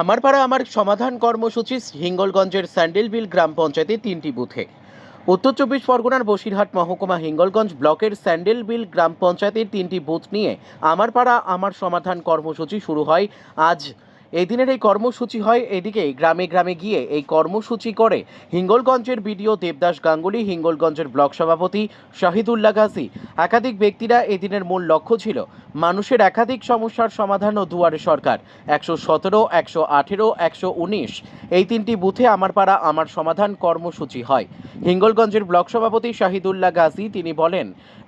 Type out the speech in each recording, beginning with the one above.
আমার পাড়া আমার সমাধান কর্মসূচি হিঙ্গলগঞ্জের স্যান্ডেলবিল গ্রাম পঞ্চায়েতে তিনটি বুথে। উত্তর চব্বিশ পরগনার বসিরহাট মহকুমা হিঙ্গলগঞ্জ ব্লকের স্যান্ডেলবিল গ্রাম পঞ্চায়েতের তিনটি বুথ নিয়ে আমার পাড়া আমার সমাধান কর্মসূচি শুরু হয় আজ। এই দিনের এই কর্মসূচি হয় এদিকে গ্রামে গ্রামে গিয়ে এই কর্মসূচি করে হিঙ্গলগঞ্জের বিডিও দেবদাস গাঙ্গুলি, হিঙ্গলগঞ্জের ব্লক সভাপতি শাহিদুল্লাহ গাজী একাধিক ব্যক্তিরা এদিনের মূল লক্ষ্য ছিল মানুষের একাধিক সমস্যার সমাধান ও দুয়ারে সরকার। একশো সতেরো, একশো আঠেরো, একশো উনিশ, এই তিনটি বুথে আমার পাড়া আমার সমাধান কর্মসূচি হয়। হিঙ্গলগঞ্জের ব্লক সভাপতি শাহিদুল্লাহ গাজী তিনি বলেন,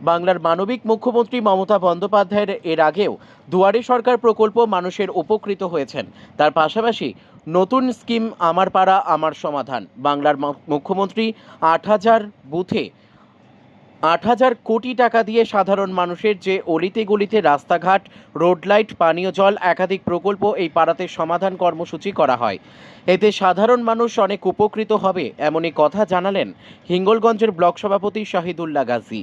বাংলার মানবিক মুখ্যমন্ত্রী মমতা বন্দ্যোপাধ্যায়ের এর আগেও দুয়ারে সরকার প্রকল্প মানুষের উপকৃত হয়েছেন। তার পাশাপাশি নতুন স্কিম আমার পাড়া আমার সমাধান। বাংলার মুখ্যমন্ত্রী আট হাজার বুথে আট হাজার কোটি টাকা দিয়ে সাধারণ মানুষের যে অলিতে গলিতে রাস্তাঘাট রোড লাইট পানীয় জল, একাধিক প্রকল্প এই পাড়াতে সমাধান কর্মসূচি করা হয়। এতে সাধারণ মানুষ অনেক উপকৃত হবে, এমনই কথা জানালেন হিঙ্গলগঞ্জের ব্লক সভাপতি শাহিদুল্লাহ গাজী।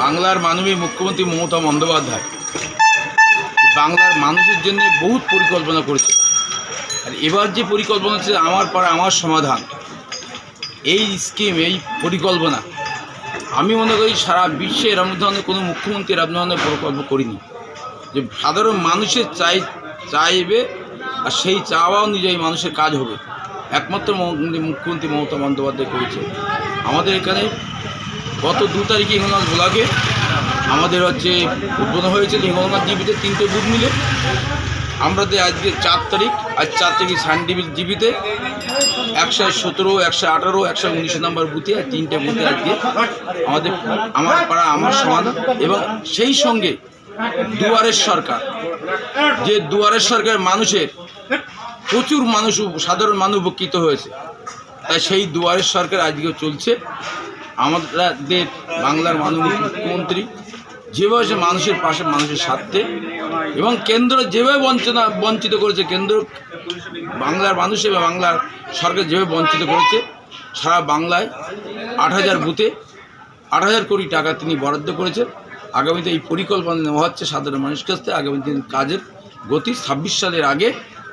বাংলার মাননীয় মুখ্যমন্ত্রী মমতা বন্দ্যোপাধ্যায় বাংলার মানুষের জন্য বহুত পরিকল্পনা করেছে আর এবার যে পরিকল্পনা হচ্ছে, আমার পাড়া আমার সমাধান। এই স্কিম এই পরিকল্পনা, আমি মনে করি সারা বিশ্বে এরকম ধরনের কোনো মুখ্যমন্ত্রী এরকম ধরনের প্রকল্প করিনি। যে সাধারণ মানুষের চাই, চাইবে আর সেই চাওয়া অনুযায়ী মানুষের কাজ হবে। একমাত্র মুখ্যমন্ত্রী মমতা বন্দ্যোপাধ্যায় করেছে আমাদের এখানে গত দু তারিখে হিঙ্গলগঞ্জ ব্লকে আমাদের হচ্ছে উদ্বোধন হয়েছে হিঙ্গলগঞ্জ জিবিতে তিনটে বুথ মিলে। আমরা আজকে চার তারিখ, আজ চার তারিখ সানডিবিল জিবিতে একশো সতেরো, একশো আঠারো, একশো উনিশ নম্বর বুথে আর তিনটে বুথে আজকে আমাদের, আমার পাড়া, আমার সমাধান এবং সেই সঙ্গে দুয়ারের সরকার। যে দুয়ারের সরকার মানুষের প্রচুর মানুষ সাধারণ মানুষ উপকৃত হয়েছে। তাই সেই দুয়ারের সরকার আজকেও চলছে। আমাদের বাংলার মাননীয় মুখ্যমন্ত্রী যেভাবে সে মানুষের পাশে মানুষের স্বার্থে এবং কেন্দ্র যেভাবে বঞ্চনা, বঞ্চিত করেছে, কেন্দ্র বাংলার মানুষ এবং বাংলার সরকার যেভাবে বঞ্চিত করেছে, সারা বাংলায় আট হাজার বুথে আট হাজার কোটি টাকা তিনি বরাদ্দ করেছেন আগামীতে এই পরিকল্পনা নেওয়া হচ্ছে সাধারণ মানুষের কাছ থেকে। আগামী দিন কাজের গতি ছাব্বিশ সালের আগে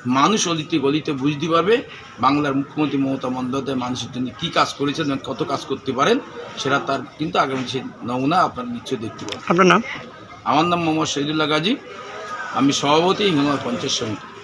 মানুষ অলিতে গলিতে বুঝতে পারবে বাংলার মুখ্যমন্ত্রী মমতা বন্দ্যোপাধ্যায় মানুষের জন্য কী কাজ করেছেন এবং কত কাজ করতে পারেন সেটা তার কিন্তু আগামী সেই নমুনা আপনারা নিশ্চয়ই দেখতে পাবেন। আপনার নাম? আমার নাম মোহাম্মদ শহীদুল্লাহ গাজী। আমি সভাপতি হিমাল পঞ্চায়েত সমিতি।